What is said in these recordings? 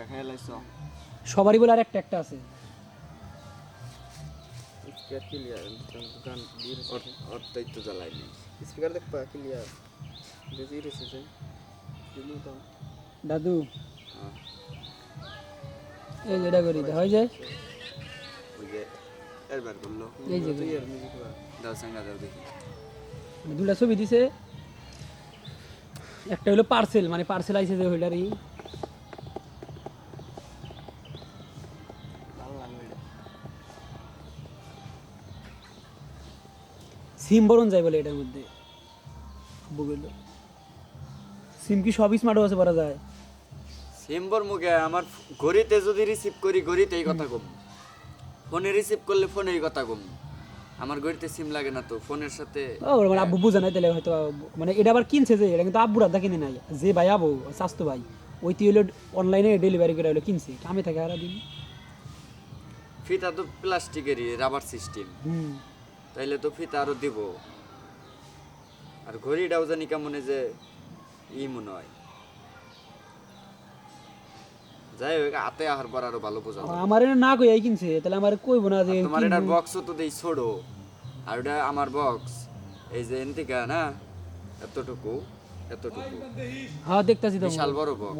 ভাঙ্গা খাই লাইছ সবারই বলে আর একটা একটা আছে স্পিকার ক্লিয়ার গান দিয়ে ওর তো জ্বালাই নেই স্পিকার দেখ পা ক্লিয়ার বেশি রেসেছে দিলু তো। দাদু। হ্যাঁ। এই যেটা করি যায়? ওই যে এই যে দাও সাঙ্গা দাও দেখি। মানে দুটা ছবি দিছে। একটা হলো পার্সেল মানে পার্সেল আইছে যে ওইটারই সিম বরণ যায় বলে এটার মধ্যে। বুগল সিম কি সব স্মার্ট ওয়াচে পারা যায়? সিম্বর মুখে আমার ঘড়িতে যদি রিসিভ করি ঘড়িতেই কথা কম। ফোনে রিসিভ করলে ফোনেরই কথা কম। আমার ঘড়িতে সিম লাগে না তো ফোনের সাথে ও মানে আব্বু বুঝে নাই তাহলে হয়তো মানে এটা আবার কিনছে যে এটা কিন্তু আব্বুর আদা কিনে নাই। যে ভাই আবু স্বাস্থ্য ভাই ওই তুই হলো অনলাইনে ডেলিভারি করে হলো কিনছে। আমি থাকে আর দিন ফিতা তো প্লাস্টিকেরই রাবার সিস্টেম হুম। তাইলে তো ফিতা আরও দিব। আর ঘড়িটাও জানি কেমন যে ই মনে হয় যাই হোক হাতে আহার পর আরও ভালো বোঝা আমার না কই এই কিনছে তাহলে আমার কইব না যে তোমার এটার বক্সও তো দেই ছোট। আর ওটা আমার বক্স এই যে এনতিকা না? এতটুকু এতটুকু। হ্যাঁ দেখতাছি তো। বিশাল বড় বক্স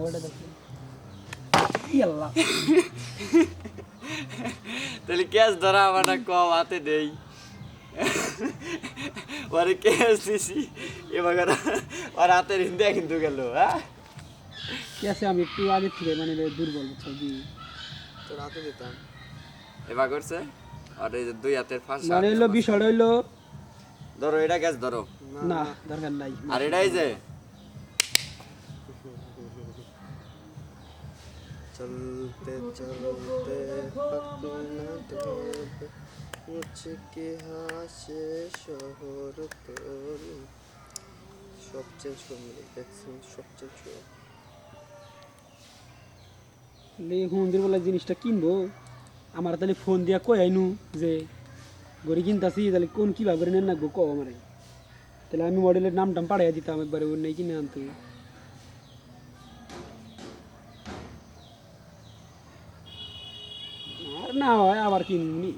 আল্লাহ। তাহলে ক্যাশ ধরা আমার কম হাতে দেই। ওরে কে দিছি এবার ওর হাতের হিন্দে কিন্তু গেল হ্যাঁ? কি আছে? আমি একটু আগে থেকে মানে দুর্বল ছবি তোর হাতে দিতাম। এবার করছে? আর এই যে দুই হাতের ফাঁস মানে হইল বিষয় হইল ধরো এটা গ্যাস ধরো। না দরকার নাই। আর এটাই যে চলতে চলতে মুচকি হাসে শহর তোর সবচেয়ে সুন্দর দেখছেন সবচেয়ে সুন্দর হুন্দির বলে জিনিসটা কিনবো। আমার তাহলে ফোন দিয়া কই আইনু যে, গড়ি কিনতাছি, তাহলে কোন কীভাবে করে নেন নাকবো কও আমারে। তাহলে আমি মডেলের নাম টাম পাড়াইয়া দিতাম একবারে, ওর নেই কিনে আনতে। না হয় আবার কিনবি।